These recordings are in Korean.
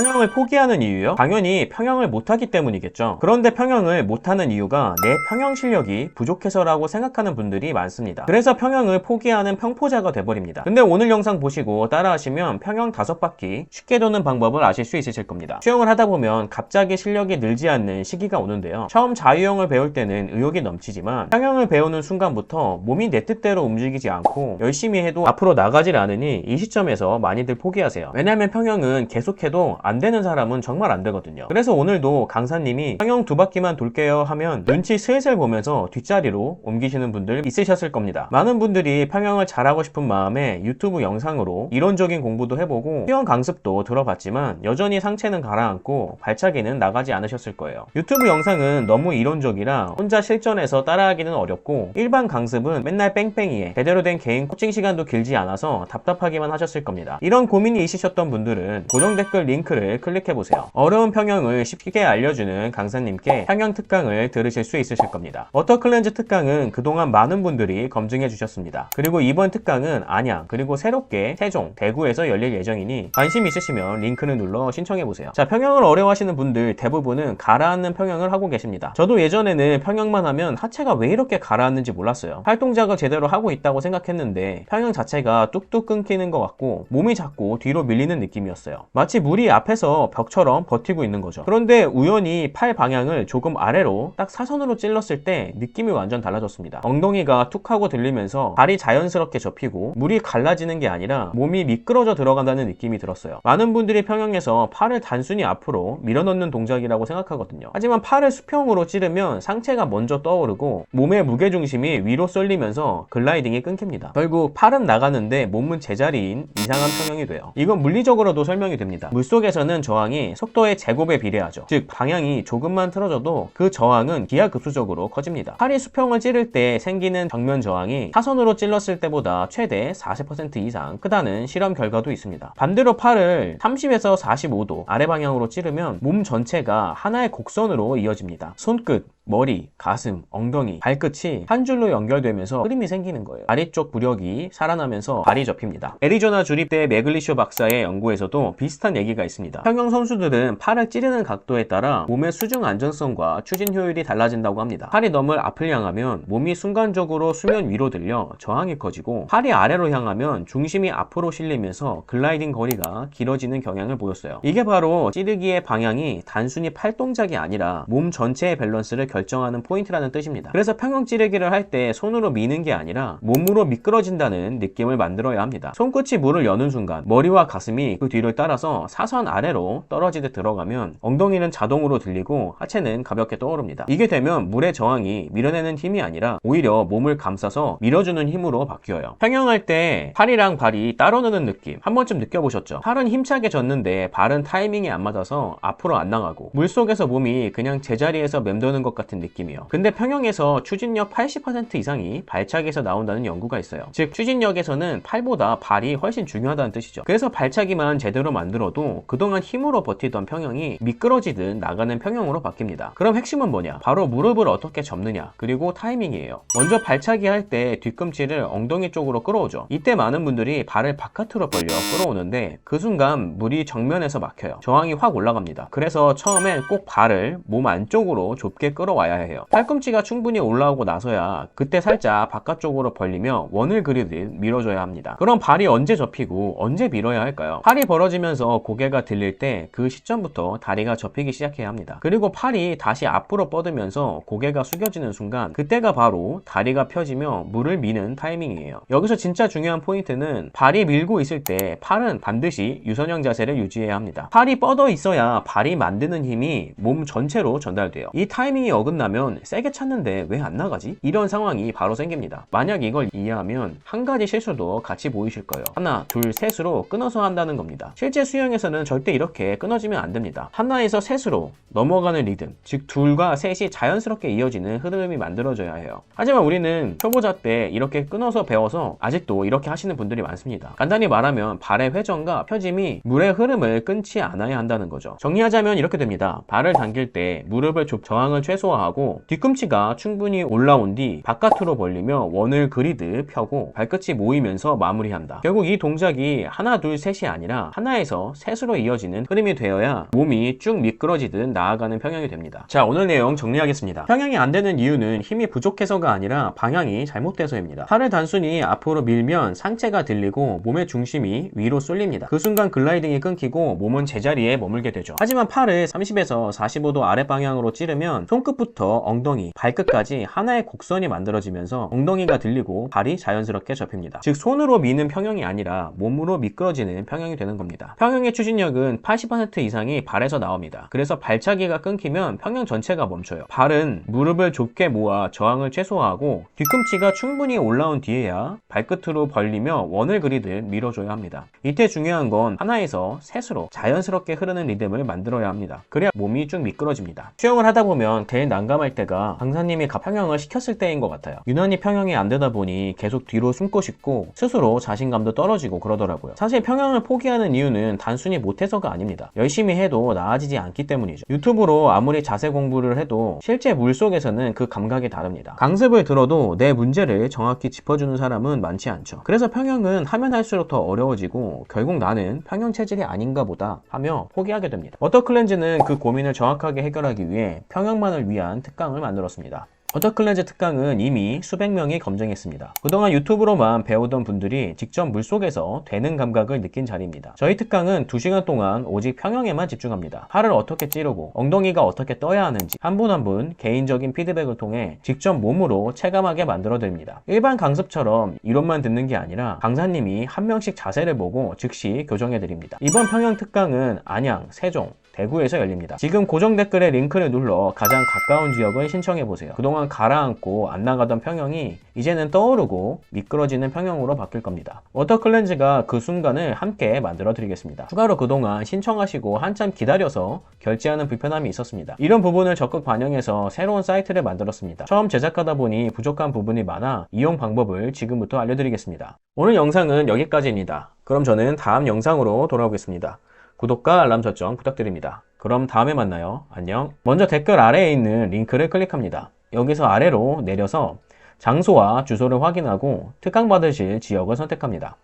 평형을 포기하는 이유요? 당연히 평형을 못하기 때문이겠죠. 그런데 평형을 못하는 이유가 내 평형 실력이 부족해서라고 생각하는 분들이 많습니다. 그래서 평형을 포기하는 평포자가 돼버립니다. 근데 오늘 영상 보시고 따라하시면 평형 다섯 바퀴 쉽게 도는 방법을 아실 수 있으실 겁니다. 수영을 하다 보면 갑자기 실력이 늘지 않는 시기가 오는데요. 처음 자유형을 배울 때는 의욕이 넘치지만 평형을 배우는 순간부터 몸이 내 뜻대로 움직이지 않고 열심히 해도 앞으로 나가질 않으니 이 시점에서 많이들 포기하세요. 왜냐하면 평형은 계속해도 안 되는 사람은 정말 안 되거든요. 그래서 오늘도 강사님이 평형 두 바퀴만 돌게요 하면 눈치 슬슬 보면서 뒷자리로 옮기시는 분들 있으셨을 겁니다. 많은 분들이 평형을 잘하고 싶은 마음에 유튜브 영상으로 이론적인 공부도 해보고 수영 강습도 들어봤지만 여전히 상체는 가라앉고 발차기는 나가지 않으셨을 거예요. 유튜브 영상은 너무 이론적이라 혼자 실전에서 따라하기는 어렵고 일반 강습은 맨날 뺑뺑이에 제대로 된 개인 코칭 시간도 길지 않아서 답답하기만 하셨을 겁니다. 이런 고민이 있으셨던 분들은 고정 댓글 링크를 클릭해보세요. 어려운 평형을 쉽게 알려주는 강사님께 평형 특강을 들으실 수 있으실 겁니다. 워터클렌즈 특강은 그동안 많은 분들이 검증해 주셨습니다. 그리고 이번 특강은 안양 그리고 새롭게 세종, 대구에서 열릴 예정이니 관심 있으시면 링크를 눌러 신청해보세요. 자, 평형을 어려워하시는 분들 대부분은 가라앉는 평형을 하고 계십니다. 저도 예전에는 평형만 하면 하체가 왜 이렇게 가라앉는지 몰랐어요. 활동작을 제대로 하고 있다고 생각했는데 평형 자체가 뚝뚝 끊기는 것 같고 몸이 자꾸 뒤로 밀리는 느낌이었어요. 마치 물이 앞 에서 벽처럼 버티고 있는 거죠. 그런데 우연히 팔 방향을 조금 아래로 딱 사선으로 찔렀을 때 느낌이 완전 달라졌습니다. 엉덩이가 툭 하고 들리면서 발이 자연스럽게 접히고 물이 갈라지는 게 아니라 몸이 미끄러져 들어간다는 느낌이 들었어요. 많은 분들이 평형에서 팔을 단순히 앞으로 밀어넣는 동작이라고 생각하거든요. 하지만 팔을 수평으로 찌르면 상체가 먼저 떠오르고 몸의 무게중심이 위로 쏠리면서 글라이딩이 끊깁니다. 결국 팔은 나가는데 몸은 제자리인 이상한 평형이 돼요. 이건 물리적으로도 설명이 됩니다. 물속에 서는 저항이 속도의 제곱에 비례하죠. 즉 방향이 조금만 틀어져도 그 저항은 기하급수적으로 커집니다. 팔이 수평을 찌를 때 생기는 정면 저항이 사선으로 찔렀을 때보다 최대 40% 이상 크다는 실험 결과도 있습니다. 반대로 팔을 30에서 45도 아래 방향으로 찌르면 몸 전체가 하나의 곡선으로 이어집니다. 손끝, 머리, 가슴, 엉덩이, 발끝이 한 줄로 연결되면서 흐름이 생기는 거예요. 다리 쪽 부력이 살아나면서 발이 접힙니다. 애리조나 주립대 매글리쇼 박사의 연구에서도 비슷한 얘기가 있습니다. 평영 선수들은 팔을 찌르는 각도에 따라 몸의 수중 안전성과 추진 효율이 달라진다고 합니다. 팔이 너무 앞을 향하면 몸이 순간적으로 수면 위로 들려 저항이 커지고 팔이 아래로 향하면 중심이 앞으로 실리면서 글라이딩 거리가 길어지는 경향을 보였어요. 이게 바로 찌르기의 방향이 단순히 팔 동작이 아니라 몸 전체의 밸런스를 결 정하는 포인트라는 뜻입니다. 그래서 평형 찌르기를 할 때 손으로 미는 게 아니라 몸으로 미끄러진다는 느낌을 만들어야 합니다. 손끝이 물을 여는 순간 머리와 가슴이 그 뒤를 따라서 사선 아래로 떨어지듯 들어가면 엉덩이는 자동으로 들리고 하체는 가볍게 떠오릅니다. 이게 되면 물의 저항이 밀어내는 힘이 아니라 오히려 몸을 감싸서 밀어주는 힘으로 바뀌어요. 평형할 때 팔이랑 발이 따로 노는 느낌 한 번쯤 느껴보셨죠? 팔은 힘차게 졌는데 발은 타이밍이 안 맞아서 앞으로 안 나가고 물속에서 몸이 그냥 제자리에서 맴도는 것 같은 느낌이요. 근데 평형에서 추진력 80% 이상이 발차기에서 나온다는 연구가 있어요. 즉 추진력에서는 팔보다 발이 훨씬 중요하다는 뜻이죠. 그래서 발차기만 제대로 만들어도 그동안 힘으로 버티던 평형이 미끄러지듯 나가는 평형으로 바뀝니다. 그럼 핵심은 뭐냐? 바로 무릎을 어떻게 접느냐 그리고 타이밍이에요. 먼저 발차기 할 때 뒤꿈치를 엉덩이 쪽으로 끌어오죠. 이때 많은 분들이 발을 바깥으로 벌려 끌어오는데 그 순간 물이 정면에서 막혀요. 저항이 확 올라갑니다. 그래서 처음엔 꼭 발을 몸 안쪽으로 좁게 끌어 와야 해요. 팔꿈치가 충분히 올라오고 나서야 그때 살짝 바깥쪽으로 벌리며 원을 그리듯 밀어줘야 합니다. 그럼 발이 언제 접히고 언제 밀어야 할까요? 팔이 벌어지면서 고개가 들릴 때 그 시점부터 다리가 접히기 시작해야 합니다. 그리고 팔이 다시 앞으로 뻗으면서 고개가 숙여지는 순간 그때가 바로 다리가 펴지며 물을 미는 타이밍이에요. 여기서 진짜 중요한 포인트는 발이 밀고 있을 때 팔은 반드시 유선형 자세를 유지해야 합니다. 팔이 뻗어 있어야 발이 만드는 힘이 몸 전체로 전달돼요. 이 타이밍이 어긋나면 세게 찼는데 왜 안 나가지? 이런 상황이 바로 생깁니다. 만약 이걸 이해하면 한 가지 실수도 같이 보이실 거예요. 하나, 둘, 셋으로 끊어서 한다는 겁니다. 실제 수영에서는 절대 이렇게 끊어지면 안 됩니다. 하나에서 셋으로 넘어가는 리듬, 즉 둘과 셋이 자연스럽게 이어지는 흐름이 만들어져야 해요. 하지만 우리는 초보자 때 이렇게 끊어서 배워서 아직도 이렇게 하시는 분들이 많습니다. 간단히 말하면 발의 회전과 펴짐이 물의 흐름을 끊지 않아야 한다는 거죠. 정리하자면 이렇게 됩니다. 발을 당길 때 무릎을 좁 저항을 최소화 최소화하고 뒤꿈치가 충분히 올라온 뒤 바깥으로 벌리며 원을 그리듯 펴고 발끝이 모이면서 마무리한다. 결국 이 동작이 하나 둘 셋이 아니라 하나에서 셋으로 이어지는 흐름이 되어야 몸이 쭉 미끄러지듯 나아가는 평형이 됩니다. 자 오늘 내용 정리하겠습니다. 평형이 안 되는 이유는 힘이 부족해서가 아니라 방향이 잘못돼서입니다. 팔을 단순히 앞으로 밀면 상체가 들리고 몸의 중심이 위로 쏠립니다. 그 순간 글라이딩이 끊기고 몸은 제자리에 머물게 되죠. 하지만 팔을 30에서 45도 아래 방향으로 찌르면 손끝 부터 엉덩이, 발끝까지 하나의 곡선이 만들어지면서 엉덩이가 들리고 발이 자연스럽게 접힙니다. 즉 손으로 미는 평형이 아니라 몸으로 미끄러지는 평형이 되는 겁니다. 평형의 추진력은 80% 이상이 발에서 나옵니다. 그래서 발차기가 끊기면 평형 전체가 멈춰요. 발은 무릎을 좁게 모아 저항을 최소화하고 뒤꿈치가 충분히 올라온 뒤에야 발끝으로 벌리며 원을 그리듯 밀어줘야 합니다. 이때 중요한 건 하나에서 셋으로 자연스럽게 흐르는 리듬을 만들어야 합니다. 그래야 몸이 쭉 미끄러집니다. 수영을 하다 보면 제일 난감할 때가 강사님이 평형을 시켰을 때인 것 같아요. 유난히 평형이 안 되다 보니 계속 뒤로 숨고 싶고 스스로 자신감도 떨어지고 그러더라고요. 사실 평형을 포기하는 이유는 단순히 못해서가 아닙니다. 열심히 해도 나아지지 않기 때문이죠. 유튜브로 아무리 자세 공부를 해도 실제 물속에서는 그 감각이 다릅니다. 강습을 들어도 내 문제를 정확히 짚어주는 사람은 많지 않죠. 그래서 평형은 하면 할수록 더 어려워지고 결국 나는 평형 체질이 아닌가 보다 하며 포기하게 됩니다. 워터 클렌즈는 그 고민을 정확하게 해결하기 위해 평형만을 위한 특강을 만들었습니다. 워터클렌즈 특강은 이미 수백 명이 검증했습니다. 그동안 유튜브로만 배우던 분들이 직접 물속에서 되는 감각을 느낀 자리입니다. 저희 특강은 2시간 동안 오직 평형에만 집중합니다. 팔을 어떻게 찌르고 엉덩이가 어떻게 떠야 하는지 한 분 한분 개인적인 피드백을 통해 직접 몸으로 체감하게 만들어 드립니다. 일반 강습처럼 이론만 듣는 게 아니라 강사님이 한 명씩 자세를 보고 즉시 교정해 드립니다. 이번 평형 특강은 안양, 세종, 대구에서 열립니다. 지금 고정 댓글에 링크를 눌러 가장 가까운 지역을 신청해 보세요. 그동안 가라앉고 안 나가던 평형이 이제는 떠오르고 미끄러지는 평형으로 바뀔 겁니다. 워터 클렌즈가 그 순간을 함께 만들어 드리겠습니다. 추가로 그동안 신청하시고 한참 기다려서 결제하는 불편함이 있었습니다. 이런 부분을 적극 반영해서 새로운 사이트를 만들었습니다. 처음 제작하다 보니 부족한 부분이 많아 이용 방법을 지금부터 알려드리겠습니다. 오늘 영상은 여기까지입니다. 그럼 저는 다음 영상으로 돌아오겠습니다. 구독과 알람 설정 부탁드립니다. 그럼 다음에 만나요. 안녕. 먼저 댓글 아래에 있는 링크를 클릭합니다. 여기서 아래로 내려서 장소와 주소를 확인하고 특강 받으실 지역을 선택합니다.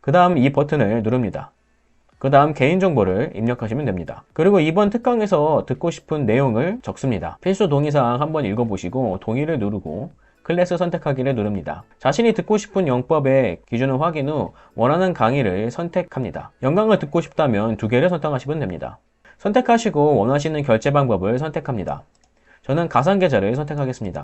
그 다음 이 버튼을 누릅니다. 그 다음 개인정보를 입력하시면 됩니다. 그리고 이번 특강에서 듣고 싶은 내용을 적습니다. 필수 동의사항 한번 읽어보시고 동의를 누르고 클래스 선택하기를 누릅니다. 자신이 듣고 싶은 영법의 기준을 확인 후 원하는 강의를 선택합니다. 영강을 듣고 싶다면 두 개를 선택하시면 됩니다. 선택하시고 원하시는 결제 방법을 선택합니다. 저는 가상계좌를 선택하겠습니다.